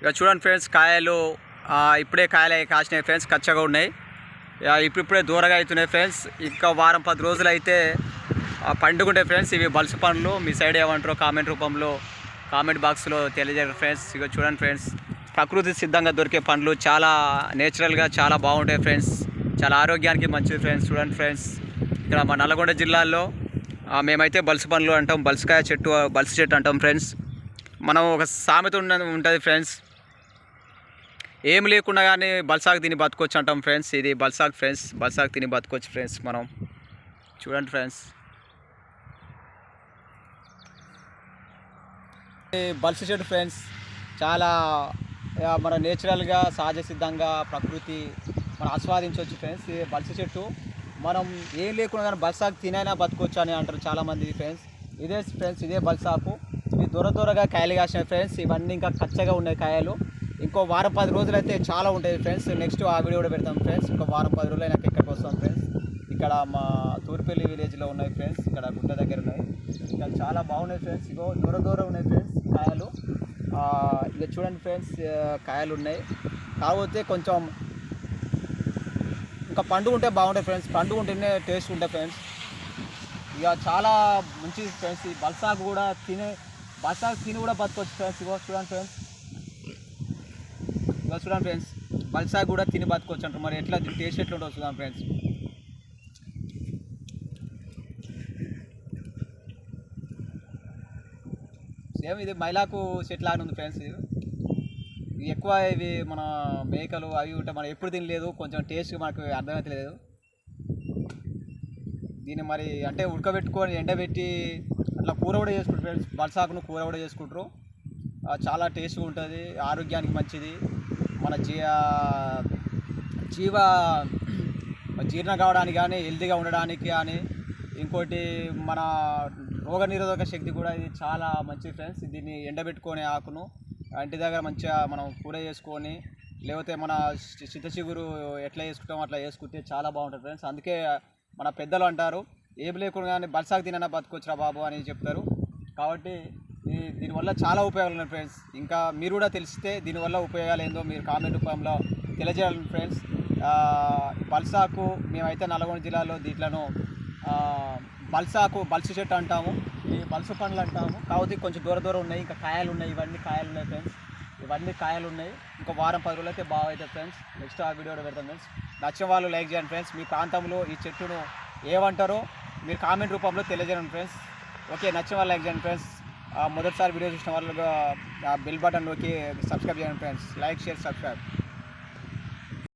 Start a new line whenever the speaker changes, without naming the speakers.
ఇక చూడండి ఫ్రెండ్స్ కాయలు ఇప్పుడే కాయలు కాసినాయి ఫ్రెండ్స్ కచ్చగా ఉన్నాయి. ఇక ఇప్పుడిప్పుడే దూరగా అవుతున్నాయి ఫ్రెండ్స్. ఇంకా వారం పది రోజులు అయితే పండుకుంటాయి ఫ్రెండ్స్. ఇవి బల్స పండ్లు. మీ సైడ్ ఏమంటారో కామెంట్ రూపంలో కామెంట్ బాక్స్లో తెలియజేయండి ఫ్రెండ్స్. ఇక చూడండి ఫ్రెండ్స్ ప్రకృతి సిద్ధంగా దొరికే పండ్లు చాలా నేచురల్గా చాలా బాగుంటాయి ఫ్రెండ్స్. చాలా ఆరోగ్యానికి మంచిది ఫ్రెండ్స్. చూడండి ఫ్రెండ్స్ ఇక్కడ మా నల్గొండ జిల్లాలో మేమైతే బల్స పండ్లు అంటాం. బల్సకాయ చెట్టు బల్స చెట్టు అంటాం ఫ్రెండ్స్. మనం ఒక సామెత ఉన్న ఉంటుంది ఫ్రెండ్స్. ఏం లేకుండా కానీ బల్సాకు తిని బతుకొచ్చు అంటాం ఫ్రెండ్స్. ఇది బల్సాకు ఫ్రెండ్స్. బల్సాకు తిని బతుకొచ్చు ఫ్రెండ్స్ మనం. చూడండి ఫ్రెండ్స్. బల్స చెట్టు ఫ్రెండ్స్ చాలా మన నేచురల్గా సహజ సిద్ధంగా ప్రకృతి మనం ఆస్వాదించవచ్చు ఫ్రెండ్స్. ఇది బల్స చెట్టు మనం ఏం లేకుండా కానీ బల్సాకు తినైనా బతకొచ్చు అని అంటారు చాలామంది ఫ్రెండ్స్. ఇదే ఫ్రెండ్స్ ఇదే బల్సాకు. ఇవి దూర దూరగా కాయలు కాసిన ఫ్రెండ్స్. ఇవన్నీ ఇంకా కచ్చగా ఉన్నాయి కాయలు. ఇంకో వారం పది రోజులు అయితే చాలా ఉంటాయి ఫ్రెండ్స్ నెక్స్ట్ ఆ వీడియో కూడా పెడతాం ఫ్రెండ్స్ ఇంకో వారం పది రోజులు అయినాక ఇక్కడికి వస్తాం ఫ్రెండ్స్ ఇక్కడ మా తూర్పల్లి విలేజ్లో ఉన్నాయి ఫ్రెండ్స్ ఇక్కడ గుట్ట దగ్గర ఉన్నాయి. ఇక్కడ చాలా బాగున్నాయి ఫ్రెండ్స్ ఇగో దూర దూరం ఉన్నాయి ఫ్రెండ్స్ కాయలు. ఇక చూడండి ఫ్రెండ్స్ కాయలు ఉన్నాయి. కాకపోతే కొంచెం ఇంకా పండుగ ఉంటే బాగుంటాయి ఫ్రెండ్స్ పండుగ ఉంటేనే టేస్ట్ ఉంటాయి ఫ్రెండ్స్ ఇక చాలా మంచిది ఫ్రెండ్స్ ఈ బల్సాకు కూడా తినే బల్సాకు తిని కూడా బతకొచ్చు ఫ్రెండ్స్ ఇగో చూడండి ఫ్రెండ్స్ ఇవాళ చూడండి ఫ్రెండ్స్ బల్సా కూడా తిని బతుకోవచ్చు అంటారు మరి ఎట్లా టేస్ట్ ఎట్లా ఉంటుందో చూద్దాం ఫ్రెండ్స్. సేమ్ ఇది మైలాకు చెట్టు లాగా ఉంది ఫ్రెండ్స్ ఇది. ఎక్కువ ఇవి మన మేకలు అవి ఉంటే మనం ఎప్పుడు తినలేదు కొంచెం టేస్ట్ మనకు అర్థమవుతలేదు దీన్ని మరి అంటే ఉడకబెట్టుకొని ఎండబెట్టి అట్లా కూర కూడా చేసుకుంటారు ఫ్రెండ్స్. బల్సాకును కూర కూడా చేసుకుంటారు. చాలా టేస్ట్గా ఉంటుంది ఆరోగ్యానికి మంచిది. మన జీ జీవ జీర్ణ కావడానికి కానీ హెల్తీగా ఉండడానికి కానీ ఇంకోటి మన రోగ నిరోధక శక్తి కూడా ఇది చాలా మంచిది ఫ్రెండ్స్. దీన్ని ఎండబెట్టుకొని ఆకును ఇంటి దగ్గర మంచిగా మనం కూర చేసుకొని లేకపోతే మన చిగురు ఎట్లా చేసుకుంటామో అట్లా చేసుకుంటే చాలా బాగుంటుంది ఫ్రెండ్స్. అందుకే మన పెద్దలు అంటారు ఏం లేకుండా కానీ బల్సాకు తినైనా బతుకొచ్చురా బాబు అని చెప్తారు. కాబట్టి దీనివల్ల చాలా ఉపయోగాలు ఉన్నాయి ఫ్రెండ్స్ ఇంకా మీరు కూడా తెలిస్తే దీనివల్ల ఉపయోగాలు ఏందో మీరు కామెంట్ రూపంలో తెలియజేయాలి ఫ్రెండ్స్ బల్సాకు మేమైతే నల్గొండ జిల్లాలో దీంట్లను బల్సాకు బల్సు చెట్టు అంటాము. ఈ బల్సు పండ్లు అంటాము. కాకపోతే కొంచెం దూర దూరం ఉన్నాయి. ఇంకా కాయలు ఉన్నాయి. ఇవన్నీ కాయలు ఉన్నాయి ఫ్రెండ్స్ ఇవన్నీ కాయలు ఉన్నాయి. ఇంకా వారం పది రోజులు అయితే బాగా అవుతుంది ఫ్రెండ్స్ నెక్స్ట్ ఆ వీడియో పెడతాం ఫ్రెండ్స్ నచ్చిన వాళ్ళు లైక్ చేయండి ఫ్రెండ్స్ మీ ప్రాంతంలో ఈ చెట్టును ఏమంటారో మీరు కామెంట్ రూపంలో తెలియజేయండి ఫ్రెండ్స్ ఓకే నచ్చిన వాళ్ళు లైక్ చేయండి ఫ్రెండ్స్ మొదటిసారి వీడియో చూసిన వాళ్ళు బెల్ బటన్ నొక్కి సబ్స్క్రైబ్ చేయండి ఫ్రెండ్స్. Like share subscribe.